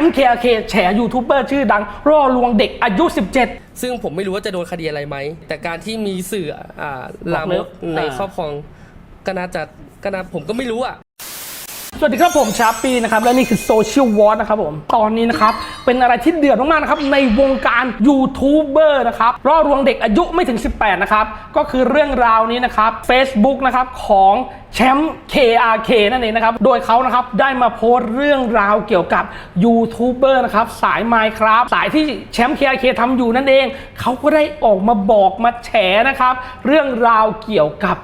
มป์เคเคแฉยูทูบเบอร์ชื่อดังร่อลวงเด็กอายุ 17 ซึ่งผมไม่รู้ว่าจะโดนคดีอะไรไหม แต่การที่มีสื่ออ่าลามกในอ่าครอบครองก็น่าจะก็น่าผมก็ไม่รู้อะ สวัสดีครับผมชาปีนะครับและนี่คือโซเชียลวอร์นะครับผมตอนนี้นะครับเป็นอะไรที่เดือดมากๆนะครับในวงการยูทูบเบอร์นะครับร่อลวงเด็กอายุไม่ถึง 18 นะครับ ก็คือเรื่องราวนี้นะครับ Facebook นะครับของแชมป์ KRK นั่นเองนะครับ โดยเขานะครับได้มาโพสต์เรื่องราวเกี่ยวกับยูทูบเบอร์นะครับสาย Minecraft สายที่แชมป์ KRK ทำอยู่นั่นเอง เขาก็ได้ออกมาบอกมาแฉนะครับเรื่องราวเกี่ยวกับ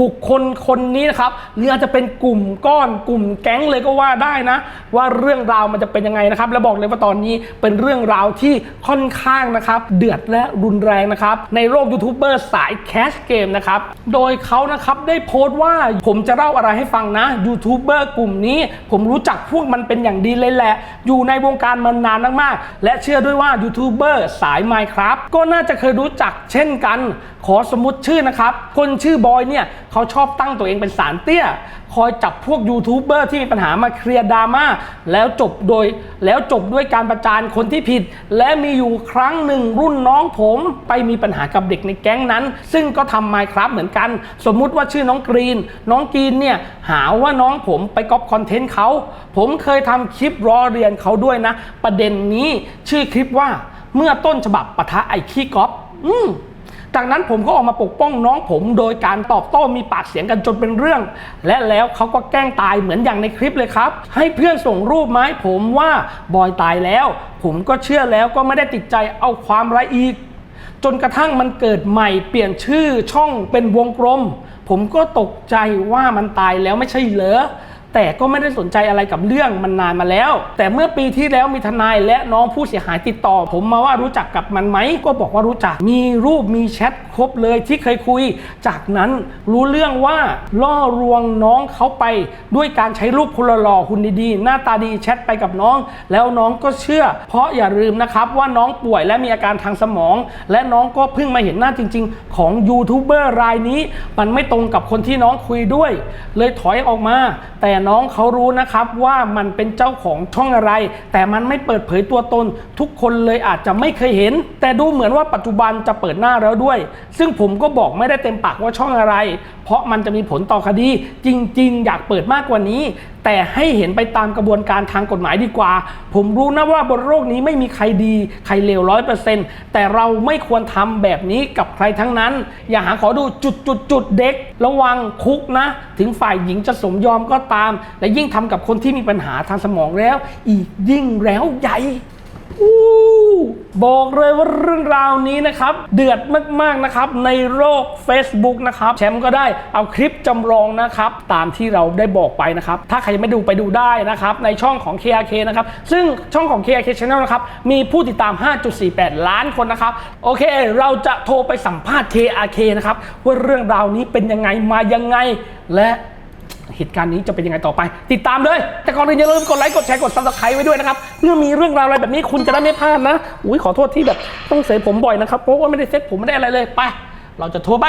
บุคคลคนนี้นะครับหรืออาจจะเป็นกลุ่มก้อนกลุ่มแก๊งเลยก็ว่าได้นะ ว่าเรื่องราวมันจะเป็นยังไงนะครับ และบอกเลยว่าตอนนี้เป็นเรื่องราวที่ค่อนข้างนะครับเดือดและรุนแรงนะครับในโลกยูทูบเบอร์สายแคสเกมนะครับโดยเขานะครับได้โพสต์ว่าผมจะเล่าอะไรให้ฟังนะยูทูบเบอร์กลุ่มนี้ ผมรู้จักพวกมันเป็นอย่างดีเลยแหละ อยู่ในวงการมานานมากๆและเชื่อด้วยว่ายูทูบเบอร์สาย Minecraft ก็น่าจะเคยรู้จักเช่นกัน ขอสมมติชื่อนะครับคนชื่อบอยเนี่ยเขาชอบตั้งตัวเองเป็นสารเตี้ย คอยจับพวกยูทูบเบอร์ที่มีปัญหามาเคลียร์ดราม่าแล้วจบโดยแล้วจบด้วยการประจานคนที่ผิด และมีอยู่ครั้งหนึ่งรุ่นน้องผม ไปมีปัญหากับเด็กในแก๊งนั้น ซึ่งก็ทำไมครับเหมือนกัน สมมุติว่าชื่อน้องกรีน น้องกรีนเนี่ยหาว่าน้องผมไปก๊อปคอนเทนต์เขาผมเคยทำคลิปล้อเรียนเขาด้วยนะ ประเด็นนี้ชื่อคลิปว่าเมื่อต้นฉบับปะทะไอ้ขี้ก๊อปอืม จากนั้นผมก็ออกมาปกป้องน้องผมโดยการตอบโต้มีปากเสียงกันจนเป็นเรื่อง และแล้วเขาก็แกล้งตายเหมือนอย่างในคลิปเลยครับ ให้เพื่อนส่งรูปมาให้ผมว่าบอยตายแล้ว ผมก็เชื่อแล้วก็ไม่ได้ติดใจเอาความไรอีก จนกระทั่งมันเกิดใหม่เปลี่ยนชื่อช่องเป็นวงกลม ผมก็ตกใจว่ามันตายแล้วไม่ใช่เหรอ แต่ก็ไม่ได้สนใจอะไรกับเรื่องมันนานมาแล้ว แต่เมื่อปีที่แล้วมีทนายและน้องผู้เสียหายติดต่อ ผมมาว่ารู้จักกับมันไหมก็บอกว่ารู้จักมีรูปมีแชท รบเลยที่เคยคุย จากนั้นรู้เรื่องว่าล่อลวงน้องเขาไป ด้วยการใช้รูปคนหล่อๆหุ่นดีๆ หน้าตาดีแชทไปกับน้อง แล้วน้องก็เชื่อ เพราะอย่าลืมนะครับว่าน้องป่วยและมีอาการทางสมอง และน้องก็เพิ่งมาเห็นหน้าจริง ๆ ของยูทูบเบอร์รายนี้ มันไม่ตรงกับคนที่น้องคุยด้วย เลยถอยออกมา แต่น้องเขารู้นะครับว่ามันเป็นเจ้าของช่องอะไร แต่มันไม่เปิดเผยตัวตน ทุกคนเลยอาจจะไม่เคยเห็น แต่ดูเหมือนว่าปัจจุบันจะเปิดหน้าแล้วด้วยซึ่งผมก็บอกไม่ได้เต็มปากว่าช่องอะไร เพราะมันจะมีผลต่อคดี จริง ๆ อยากเปิดมากกว่านี้ แต่ให้เห็นไปตามกระบวนการทางกฎหมายดีกว่า ผมรู้นะว่าบนโลกนี้ไม่มีใครดี ใครเลวร้อยเปอร์เซ็นต์แต่เราไม่ควรทำแบบนี้กับใครทั้งนั้น อย่าหาขอดูจุดจุดจุดๆเด็ก ระวังคุกนะ ถึงฝ่ายหญิงจะสมยอมก็ตาม และยิ่งทำกับคนที่มีปัญหาทางสมองแล้ว อีกยิ่งแล้วใหญ่อู้ บอกเลยว่าเรื่องราวนี้นะครับ เดือดมากๆนะครับ ในโลก Facebook นะครับแชมป์ก็ได้เอาคลิปจำลองนะครับ ตามที่เราได้บอกไปนะครับ ถ้าใครยังไม่ดูไปดูได้นะครับ ในช่องของ KRK นะครับ ซึ่งช่องของ KRK Channel นะครับ มีผู้ติดตาม 5.48 ล้านคนนะครับ โอเค เราจะโทรไปสัมภาษณ์ KRK นะครับ ว่าเรื่องราวนี้เป็นยังไงมายังไงและ เหตุการณ์นี้จะเป็นยังไงต่อไป ติดตามเลย แต่ก่อนอื่นอย่าลืมกดไลค์กดแชร์กดซับสไครต์ไว้ด้วยนะครับเมื่อมีเรื่องราวอะไรแบบนี้คุณจะได้ไม่พลาดนะอุ้ยขอโทษที่แบบต้องเสียผมบ่อยนะครับเพราะว่าไม่ได้เซ็ตผมไม่ได้อะไรเลยไป เราจะโทรไป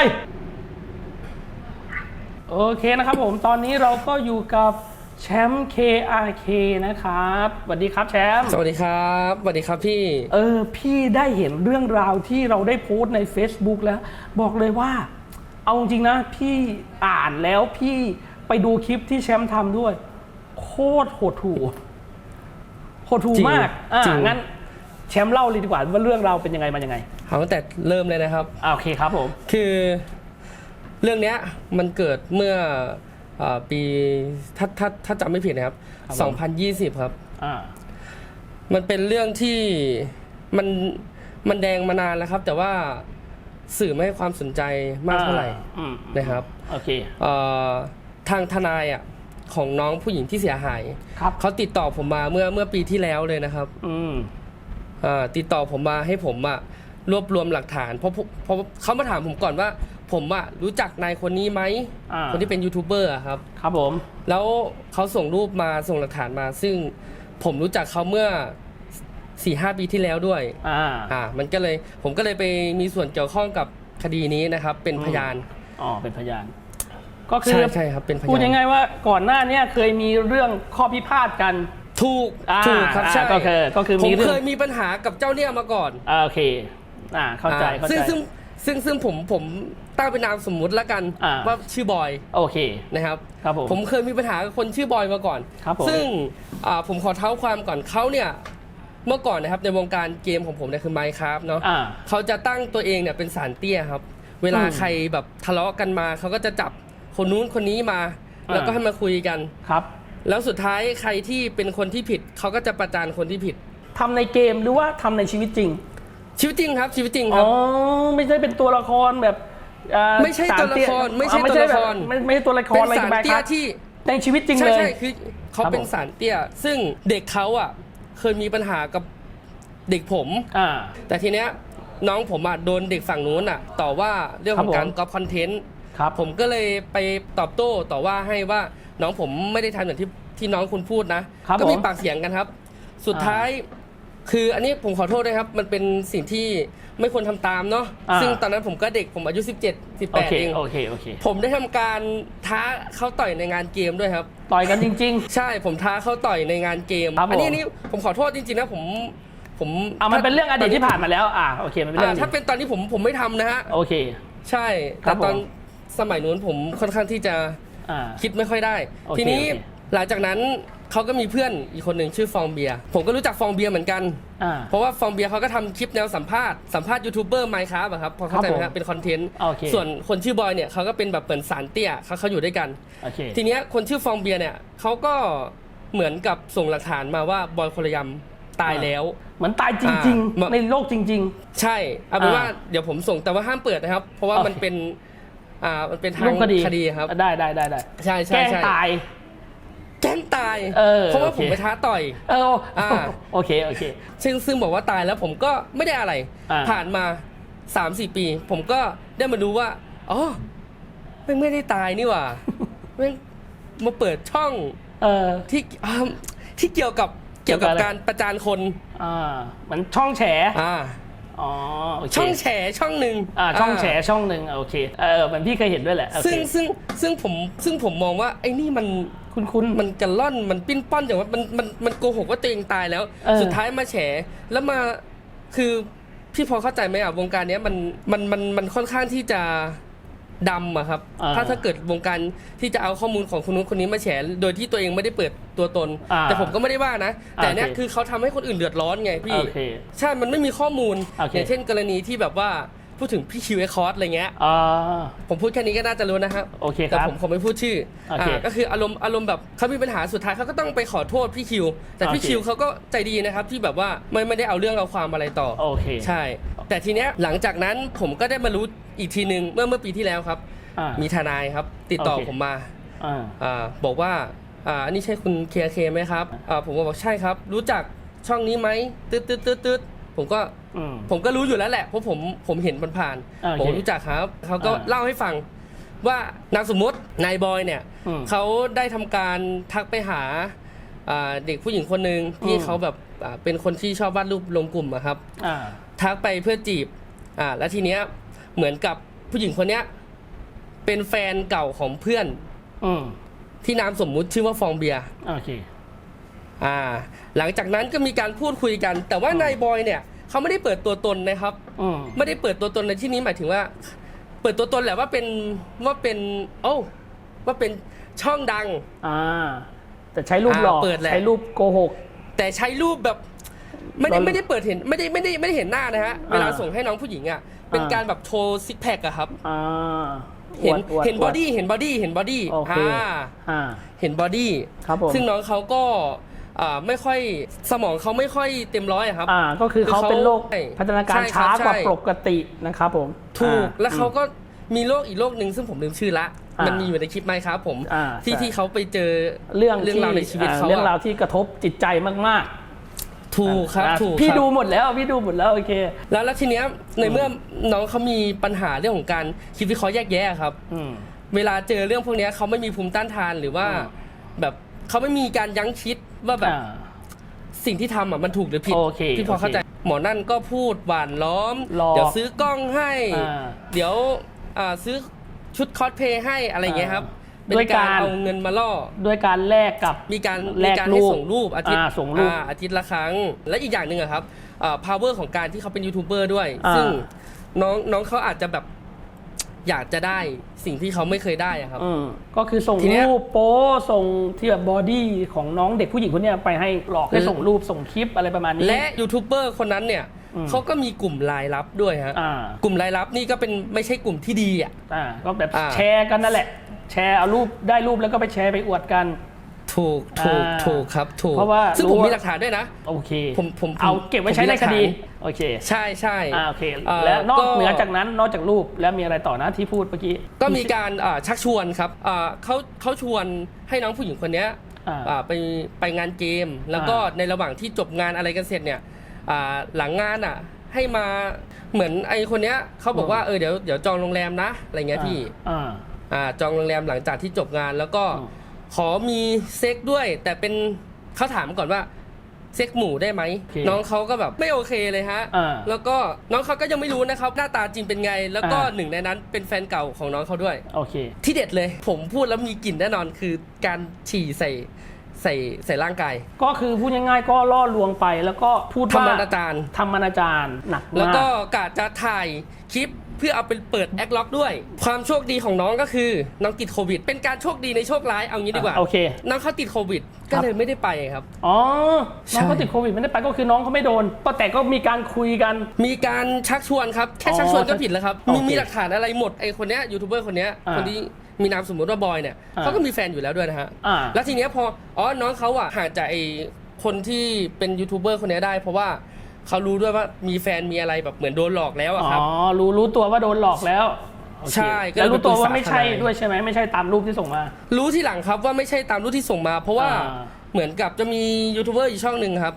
โอเคนะครับผมตอนนี้เราก็อยู่กับแชมป์ KRK นะครับสวัสดีครับแชมป์สวัสดีครับสวัสดีครับพี่ เออพี่ได้เห็นเรื่องราวที่เราได้โพสต์ใน Facebook แล้ว บอกเลยว่า เอาจริงๆนะ พี่อ่านแล้วพี่ ไปดูคลิปที่แชมป์ทำด้วย โคตรโหดถูโหดถูจริงมากอ่าจริง งั้นแชมป์เล่าเลยดีกว่าว่าเรื่องราวเป็นยังไงมายังไงเอาตั้งแต่เริ่มเลยนะครับ อ่าโอเคครับผม คือเรื่องเนี้ยมันเกิดเมื่ออาปีถ้าถ้าถ้าจำไม่ผิดนะครับ ครับผม 2020 ครับ อ่า มันเป็นเรื่องที่มันมันแดงมานานแล้วครับ แต่ว่าสื่อไม่ให้ความสนใจมากเท่าไหร่อืม นะครับโอเค เอ่อ ทางทนายอะของน้องผู้หญิงที่เสียหายครับ เขาติดต่อผมมาเมื่อเมื่อปีที่แล้วเลยนะครับอืมอ่าติดต่อผมมาให้ผมอะรวบรวมหลักฐานเพราะผมเพราะเขามาถามผมก่อนว่า ผมอะรู้จักนายคนนี้ไหมอ่าคนที่เป็นยูทูบเบอร์อะครับ ครับผม แล้วเขาส่งรูปมาส่งหลักฐานมา ซึ่งผมรู้จักเขาเมื่อสี่ห้าปีที่แล้วด้วย อ่า อ่า มันก็เลยผมก็เลยไปมีส่วนเกี่ยวข้องกับคดีนี้นะครับ เป็นพยาน อ๋อ เป็นพยาน ก็คือใช่ใช่ครับเป็นพยาน พูดง่ายๆว่าก่อนหน้าเนี้เคยมีเรื่องข้อพิพาทกันถถูกอ่าถูกครับอ่าใช่ก็คือก็คือผมีมเรื่อง เคยมีปัญหากับเจ้าเนี่ยมาก่อนอ่าโอเคอ่าเข้าใจอ่าเข้าใจ ซึ่งซึ่งซึ่งซึ่งผมผมตั้งเป็นนามสมมุติแล้วกันอ่า ว่าชื่อบอยโอเค นะครับ ครับผมผมเคยมีปัญหากับคนชื่อบอยมาก่อน ครับผม ซึ่งอ่าผมขอเท้าความก่อนเขาเนี่ยเมื่อก่อนนะครับในวงการเกมของผมเนี่ยคือ Minecraft เนาะ อ่า เขาจะตั้งตัวเองเนี่ยเป็นสารเตี้ยครับ เวลาอืม ใครแบบทะเลาะกันมาเขาก็จะจับ คนนู้นคนนี้มาอ่าแล้วก็ให้มาคุยกัน ครับ แล้วสุดท้ายใครที่เป็นคนที่ผิดเขาก็จะประจานคนที่ผิดทำในเกมหรือว่าทำในชีวิตจริง ชีวิตจริงครับ ชีวิตจริงคอ๋รัอบ ไม่ใช่เป็นตัวละครแบบอ่าไม่ใช่ตัวละครสาเยไม่ใช่อ๋อตัวละครแบบไม่ไม่ใช่ตัวละคเป็รนอะไรสารแบบเตี้ยครับที่ ในชีวิตจริงใช่เลย ใช่คือเขาครับเป็นผม สารเตี้ย ซึ่งเด็กเขาอะ เคยมีปัญหากับเด็กผม อ่า แต่ทีเนี้ยน้องผมอะโดนเด็กฝั่งนู้นอะ ต่อว่าเรื่องของครับผม การก๊อปคอนเทนต์ ครับผมก็เลยไปตอบโต้ต่อว่าให้ว่าน้องผมไม่ได้ทำอย่างที่ที่น้องคุณพูดนะ ครับก็มีผมปากเสียงกันครับ สุดท้ายคืออันนี้ผมขอโทษด้วยครับ มันเป็นสิ่งที่ไม่ควรทำตามเนาะอ่า ซึ่งตอนนั้นผมก็เด็กผมอายุ 17 โอเค18เองโอเคโอเค ผมได้ทำการท้าเขาต่อยในงานเกมด้วยครับ ต่อยกันจริง ใช่ผมท้าเขาต่อยในงานเกม ครับผม อันี้อันนี้ผมขอโทษจริงๆนะผมผมๆอ่ามันเป็นเรื่องอดีตที่ผ่านมาแล้วอ่าโอเคมันเป็นเรื่อ่าองถ้าเป็นตอนนี้ผมผมไม่ทำนะฮะ โอเค ใช่ ครัแต่บตอนผม สมัยนู้นผมค่อนข้างที่จะอ่า คิดไม่ค่อยได้ โอเคทีนี้โอเค หลังจากนั้นเขาก็มีเพื่อนอีกคนหนึ่งชื่อฟองเบียร์ผมก็รู้จักฟองเบียร์เหมือนกัน อ่า เพราะว่าฟองเบียร์เขาก็ทำคลิปแนวสัมภาษณ์สัมภาษณ์ยูทูบเบอร์ไมค์ครับอะครับพอเข้าใจไหมคครัรับบผมเป็นคอนเทนต์โอเค ส่วนคนชื่อบอยเนี่ยเขาก็เป็นแบบเหมือนสารเตี้ยเขาเขาอยู่ด้วยกัน โอเค ทีเนี้ยคนชื่อฟองเบียร์เนี่ยเขาก็เหมือนกับส่งหลักฐานมาว่าบอยคนละยำตายแล้ว เหมือนตายจริง อ่า ๆ ในโลกจริง ใช่เอาเป็นอ่าว่าเดี๋ยวผมส่งแต่ว่าห้ามเปิดนะครับ เพราะว่าโอเคมันเป็น อ่ามันเป็นๆทางรูปคดีคดีครับ ได้ได้ได้ได้ใช่แกใช่ล้งใช่ ตาย แกล้งตายเออเพราะว่าโอเค ผมไปท้าต่อย เอออ่า โอเคโอเค ซึ่งซึ่งบอกว่าตายแล้วผมก็ไม่ได้อะไร อ่า ผ่านมา3าสี่ปี ผมก็ได้มาดูว่าอ๋อแม่งไม่ได้ตายนี่หว่าแม่งมาเปิดช่องเออ ที่อ่าที่เกี่ยวกับเกี่ยวกับเกี่ยวกับอะไร การประจานคน อ่าเหมือนช่องแฉ อ่า อ๋อโอเคช่องแฉช่องหนึ่งอ่าช่องแฉช่องหนึ่งโอเคเออเหมือนพี่เคยเห็นด้วยแหละโอเคซึ่งซึ่งซึ่งผมซึ่งผมมองว่าไอ้นี่มันคุณคุณ มันกระล่อนมันปิ้นป้อนอย่างว่ามันมันมันโกหกว่าตัวเองตายแล้ว เออ สุดท้ายมาแฉแล้วมาคือพี่พอเข้าใจไหมอะวงการเนี้ยมันมันมันมันค่อนข้างที่จะ ดำอะครับถ้าถ้าเกิดวงการที่จะเอาข้อมูลของคนนู้นคนนี้มาแฉโดยที่ตัวเองไม่ได้เปิดตัวตน อ่าแต่ผมก็ไม่ได้ว่านะ แต่เนี้ยโอเค คือเขาทำให้คนอื่นเดือดร้อนไงพี่ โอเค ใช่ มันไม่มีข้อมูล โอเค อย่างเช่นกรณีที่แบบว่าพูดถึงพี่คิวเอคอร์สอะไรเงี้ย อ่า ผมพูดแค่นี้ก็น่าจะรู้นะครับ โอเคคแต่รับผมคงไม่พูดชื่อโอเคอ่าก็คืออารมณ์อารมณ์แบบเขามีปัญหาสุดท้ายเขาก็ต้องไปขอโทษพี่คิว แต่พี่โอเค คิวเขาก็ใจดีนะครับที่แบบว่าไม่ไม่ได้เอาเรื่องเอาความอะไรต่อ โอเค ใช่ แต่ทีเนี้ยหลังจากนั้นผมก็ได้มารู้อีกทีหนึ่งเมื่อเมื่อปีที่แล้วครับ อ่ามีทนายครับ ติดต่อโอเคผมมาอ่า อ่าบอกว่าอ่าอันนี้ใช่คุณเคเคไหมครับอ่าผมก็บอกใช่ครับ รู้จักช่องนี้ไหมตืดตืดตืดตืดผมก็ อืม ผมก็รู้อยู่แล้วแหละเพราะผมผมเห็นมันผ่านโอเคผมรู้จักครับเขาก็อ่าเล่าให้ฟังว่านามสมมตินายบอยเนี่ยอืมเขาได้ทำการทักไปหาอ่าเด็กผู้หญิงคนหนึ่งที่อืม เขาแบบอ่าเป็นคนที่ชอบวาดรูปลงกลุ่มอะครับ อ่า ทักไปเพื่อจีบอ่าแล้วทีเนี้ยเหมือนกับผู้หญิงคนเนี้ย เป็นแฟนเก่าของเพื่อนอืมที่นามสมมุติชื่อว่าฟองเบียร์ โอเค อ่า หลังจากนั้นก็มีการพูดคุยกัน แต่ว่าอืม นายบอยเนี่ยเขาไม่ได้เปิดตัวตนนะครับ อืมไม่ได้เปิดตัวตนในที่นี้หมายถึงว่า เปิดตัวตนแหละว่าเป็นว่าเป็น โอ้ว่าเป็นช่องดัง อ่า แต่ใช้รูปหลอกอ่าเปิดแหละ ใช้รูปโกหก แต่ใช้รูปแบบ ไม่ได้เราไม่ได้เปิดเห็นไม่ได้ไม่ได้ไม่ได้เห็นหน้านะฮะเวลาอ่าส่งให้น้องผู้หญิงอะเป็นอ่าการแบบโชว์ซิกแพคอะครับอ่าเห็นอวดเห็นวบอดี้เห็นบอดี้เห็นบอดี้โอเคอ่าอ่าเห็นบอดี้ครับผมซึ่งน้องเขาก็อ่าไม่ค่อยสมองเขาไม่ค่อยเต็มร้อยอะครับ อ่าก็คือเขาเป็นโรคใช่พัฒนาการใช่ครับช้ากว่าใช่ปกตินะครับผม ถูกอ่แล้วเขาก็มีโรคอีกโรคหนึ่งซึ่งผมลืมชื่อละอ่ามัมันมีอยู่ในคลิปไหมครับผมอ่าที่ใช่ที่เขาไปเจอเรื่องเรื่องที่ราวในชีวิตอ่เขาอะเรื่องราวที่กระทบจิตใจมาก ถูกๆครับอ่าถูกพี่ครับ ดูหมดแล้วพี่ดูหมดแล้วโอเค แล้วแล้วทีเนี้ยในเมื่อน้องเขามีปัญหาเรื่องของการคิดวิเคราะห์แยกแยะครับ อืม เวลาเจอเรื่องพวกเนี้ยเขาไม่มีภูมิต้านทานหรือว่า อืม แบบเขาไม่มีการยั้งคิดว่าแบบอ่า สิ่งที่ทำอะมันถูกหรือผิดโอเคพี่พอโอเคเข้าใจหมอนั่นก็พูดหวานล้อม หลอกเดี๋ยวซื้อกล้องให้ อ่าเดี๋ยวอ่าซื้อชุดคอสเพลย์ให้อะไรอย่างเงี้ยครับ เป็นด้วยกาการรเอาเงินมาล่อ ด้วยการแลกกับ มีการแลมีกการรูให้ปส่งรูปอาทิตย์อ่าส่งรูปอ่าอาทิตย์ละครั้ง และอีกอย่างหนึ่งอะครับอ่า power ของการที่เขาเป็นยูทูบเบอร์ด้วย อ่า ซึ่งน้องน้องเขาอาจจะแบบอยากจะได้สิ่งที่เขาไม่เคยได้อะครับ อืมก็คือส่งทีเนี้ย รูปโป๊ส่งที่แบบบอดี้ของน้องเด็กผู้หญิงคนเนี้ยไปให้หลอกให้และส่งรูปส่งคลิปอะไรประมาณนี้ และยูทูบเบอร์คนนั้นเนี่ยอืม เขาก็มีกลุ่มรายลับด้วยฮะอ่ากลุ่มรายลับนี่ก็เป็นไม่ใช่กลุ่มที่ดีอะ อ่าก็แบบอ่า แชร์กันนั่นแหละ แชร์เอารูปได้รูปแล้วก็ไปแชร์ไปอวดกัน ถูกถูกอ่าถูกครับถูกเพราะว่า ซึ่งรู้ผมว่ามีมีหลักฐานด้วยนะ โอเคผมผมผมเอาเก็บไว้ใช้ผมมีในหลักคฐานดีโอเคใช่ใช่อ่าโอเคอ่าแล้วนอกก็เหนือจากนั้นนอกจากรูปแล้วมีอะไรต่อนะที่พูดเมื่อกี้ ก็มีการอ่าชักชวนครับอ่าเขาเขาชวนให้น้องผู้หญิงคนเนี้ยอ่าอ่าไปไปงานเกม แล้วก็อ่า ในระหว่างที่จบงานอะไรกันเสร็จเนี่ยอ่าหลังงานอะให้มาเหมือนไอคนเนี้ยเขาบอกว่าเออเดี๋ยวเดี๋ยวจองโรงแรมนะอะไรเงี้ยพี่ อ่า อ่าจองโรงแรมหลังจากที่จบงาน แล้วก็อืมขอมีเซ็กด้วย แต่เป็นเขาถามก่อนว่าเซ็กหมู่ได้ไหม โอเคน้องเขาก็แบบไม่โอเคเลยฮะ อ่าแล้วก็น้องเขาก็ยังไม่รู้นะครับ หน้าตาจริงเป็นไง แล้วก็อ่า หนึ่งในนั้นเป็นแฟนเก่าของน้องเขาด้วย โอเค ที่เด็ดเลย ผมพูดแล้วมีกลิ่นแน่นอนคือการฉี่ใส่ใส่ใส่ร่างกายก็คือพูดง่ายๆก็ล่อลวงไปแล้วก็พูดทำว่าอนาจารทำอนาจารหนักมากแล้วก็กาจะถ่ายคลิป เพื่อเอาไปเปิดแอคล็อกด้วย ความโชคดีของน้องก็คือน้องติดโควิด เป็นการโชคดีในโชคร้ายเอางี้ดีกว่า โอเค น้องเขาติดโควิดครัก็บเลยไม่ได้ไปครับ อ๋อใช่น้องเขาติดโควิดไม่ได้ไปก็คือน้องเขาไม่โดนก็แต่ก็มีการคุยกัน มีการชักชวนครับ แค่อ๋อชักชวนก็ผิดแล้วครับโอเคมีมีหลักฐานอะไรหมดไอคนเนี้ยยูทูบเบอร์คนเนี้ยอ่าคนที่มีนามสมมติว่าบอยเนี่ยอ่าเขาก็มีแฟนอยู่แล้วด้วยนะฮะอ่าแล้วทีเนี้ยพอ อ๋อ น้องเขาอะห่างจากไอคนที่เป็นยูทูบเบอร์คนเนี้ยได้เพราะว่า เขารู้ด้วยว่ามีแฟนมีอะไรแบบเหมือนโดนหลอกแล้วอะอ๋ครับอรู้รู้ตัวว่าโดนหลอกแล้วโอเคใช่ก็เลยแล้วรู้ตัวว่าไปปรึกษาไม่ใช่ทนาย ด้วยใช่ไหมไม่ใช่ตามรูปที่ส่งมา รู้ที่หลังครับว่าไม่ใช่ตามรูปที่ส่งมา เพราะว่าอ่าเหมือนกับจะมียูทูบเบอร์อีกช่องหนึ่งครับ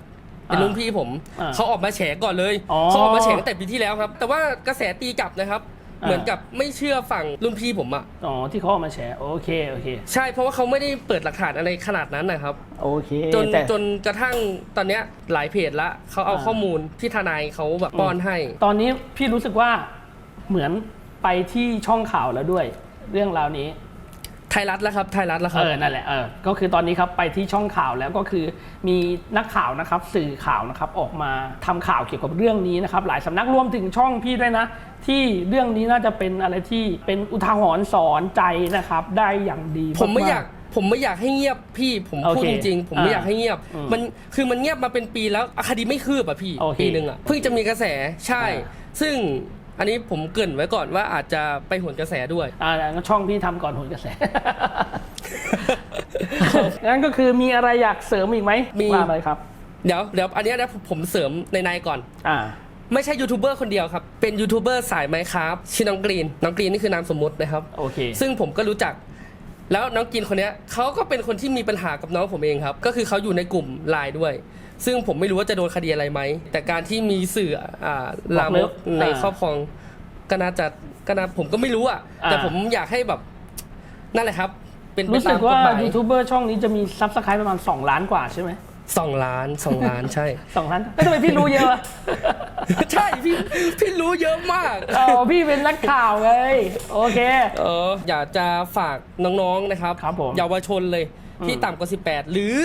เป็นอ่ารุ่นพี่ผมอ่าเขาออกมาแฉก่อนเลยอ๋อ เขาออกมาแฉตั้งแต่ปีที่แล้วครับ แต่ว่ากระแสตีกลับนะครับอ่า เหมือนกับไม่เชื่อฝั่งรุ่นพี่ผมอะอ๋อที่เขาเอามาแชร์โอเคโอเค ใช่เพราะว่าเขาไม่ได้เปิดหลักฐานอะไรขนาดนั้นนะครับ โอเคจนแต่ จนกระทั่งตอนเนี้ยหลายเพจละเขาเอาอ่า ข้อมูลที่ทนายเขาแบบป้อนให้ ตอนนี้พี่รู้สึกว่าเหมือนไปที่ช่องข่าวแล้วด้วย เรื่องราวนี้ ไทยรัฐแล้วครับ ไทยรัฐแล้วคเอรับอนั่นแหละเออก็คือตอนนี้ครับไปที่ช่องข่าวแล้วก็คือมีนักข่าวนะครับ สื่อข่าวนะครับออกมาทำข่าวเกี่ยวกับเรื่องนี้นะครับ หลายสำนักรวมถึงช่องพี่ด้วยนะ ที่เรื่องนี้น่าจะเป็นอะไรที่เป็นอุทาหรณ์สอนใจนะครับ ได้อย่างดีผมไม่อยาก ๆ ผมไม่อยากให้เงียบพี่ ผมโอพูดเคจริงๆ ผมไม่อ่าอยากให้เงียบ อืมมัน คือมันเงียบมาเป็นปีแล้วอะคดีไม่คืบอะพี่ โอเคปีหนึ่งอะ เพิ่งจะมีกระแส ใช่ อ่าซึ่ง อันนี้ผมเกรินไว้ก่อนว่าอาจจะไปหวนกระแสด้วย อ่างั้นช่องพี่ทำก่อนหนกระแส งั้นก็คือมีอะไรอยากเสริมอีกไหมมี ว่าไปครับ เดี๋ยวเดี๋ยวอันเนี้ยนะผมเสริมในในๆก่อน อ่า ไม่ใช่ยูทูบเบอร์คนเดียวครับ เป็นยูทูบเบอร์สายไมค์ครับชื่อน้องกรีน น้องกรีนนี่คือนามสมมุตินะครับ โอเค ซึ่งผมก็รู้จัก แล้วน้องกินคนเนี้ยเขาก็เป็นคนที่มีปัญหากับน้องผมเองครับ ก็คือเขาอยู่ในกลุ่มไลน์ด้วย ซึ่งผมไม่รู้ว่าจะโดนคดีอะไรไหม แต่การที่มีสื่ออ่าลามกในอ่าครอบครองก็น่าจะก็น่าผมก็ไม่รู้อะอ่าแต่ผมอยากให้แบบนั่นแหละครับ เป็นไปรู้สึตากมกว่าฎหมายยูทูบเบอร์ช่องนี้จะมีซับสไครต์ประมาณ 2 ล้านกว่าใช่ไหมสองล้านสองล้านใช่สองล้านไม่ทำไมพี่รู้เยอะใช่พี่พี่รู้เยอะมากเออพี่เป็นนักข่าวไงโอเคเอออยากจะฝากน้องๆนะครับครับผมเยาวชนเลยที่อืมต่ำกว่า 18 หรือ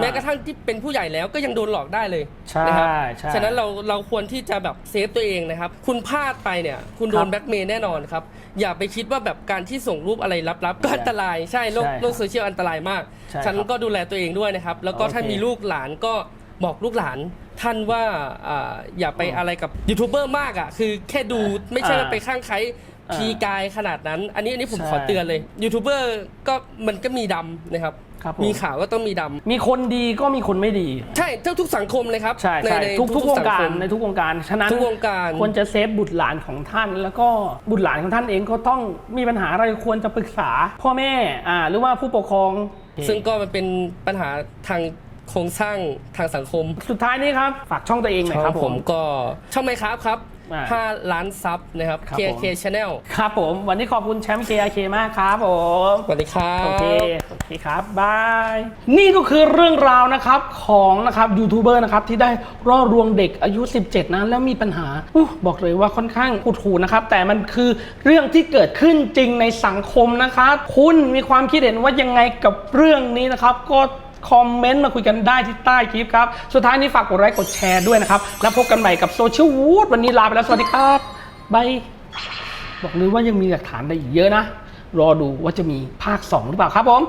แม้กระทั่งที่เป็นผู้ใหญ่แล้วก็ยังโดนหลอกได้เลยใช่นะครับใช่ฉะนั้นเราเราควรที่จะแบบเซฟตัวเองนะครับ คุณพลาดไปเนี่ย คุณโดครันบแบล็กเมย์แน่นอนครับ อย่าไปคิดว่าแบบการที่ส่งรูปอะไรลับๆก็อันตรายใช่โลกใช่ครับโลกโซเชียลอันตรายมาก ใช่ครับฉันก็ดูแลตัวเองด้วยนะครับ แล้วก็โอเคถ้ามีลูกหลานก็บอกลูกหลาน ท่านว่าอ่าอย่าไปอะไรกับยูทูบเบอร์มากอะคือแค่ดูไม่ใช่ว่าอ่าไปข้างใครอ่า พีกายขนาดนั้น อันนี้อันนี้ผมใช่ขอเตือนเลยยูทูบเบอร์ก็มันก็มีดำนะครับ ครับผม มีข่าวก็ต้องมีดำมีคนดีก็มีคนไม่ดี ใช่ทุกทุกสังคมเลยครับใช่ใช่ในทุกทุกวงการสัคม ในทุกวงการฉะนั้นทุกวงการ ควรจะเซฟบุตรหลานของท่าน แล้วก็บุตรหลานของท่านเองก็ต้องมีปัญหาอะไรควรจะปรึกษา พ่อแม่อ่าหรือว่าผู้ปกครองซึ่งก็มันเป็นปัญหาทางโครงสร้างทางสังคมสุดท้ายนี้ครับ ฝากช่องตัวเองหน่อยครับผผมมก็ช่องไหมครับครับ อ่า 5 ล้านซับนะครับ ครับ KK Channel ครับผม วันนี้ขอบคุณแชมป์ KRK มากครับผม สวัสดีครับ โอเค โอเคครับ บาย นี่ก็คือเรื่องราวนะครับของนะครับยูทูบเบอร์นะครับที่ได้ร่อรวงเด็กอายุ 17นั้นแล้วมีปัญหาอู้บอกเลยว่าค่อนข้างหดหูนะครับ แต่มันคือเรื่องที่เกิดขึ้นจริงในสังคมนะครับ คุณมีความคิดเห็นว่ายังไงกับเรื่องนี้นะครับ ก็ คอมเมนต์มาคุยกันได้ที่ใต้คลิปครับ สุดท้ายนี้ฝากกดไลค์กดแชร์ด้วยนะครับ แล้วพบกันใหม่กับโซเชียลวูดวันนี้ลาไปแล้ว สวัสดีครับบายบอกเลยว่ายังมีหลักฐานได้อีกเยอะนะ รอดูว่าจะมีภาค 2 หรือเปล่าครับผม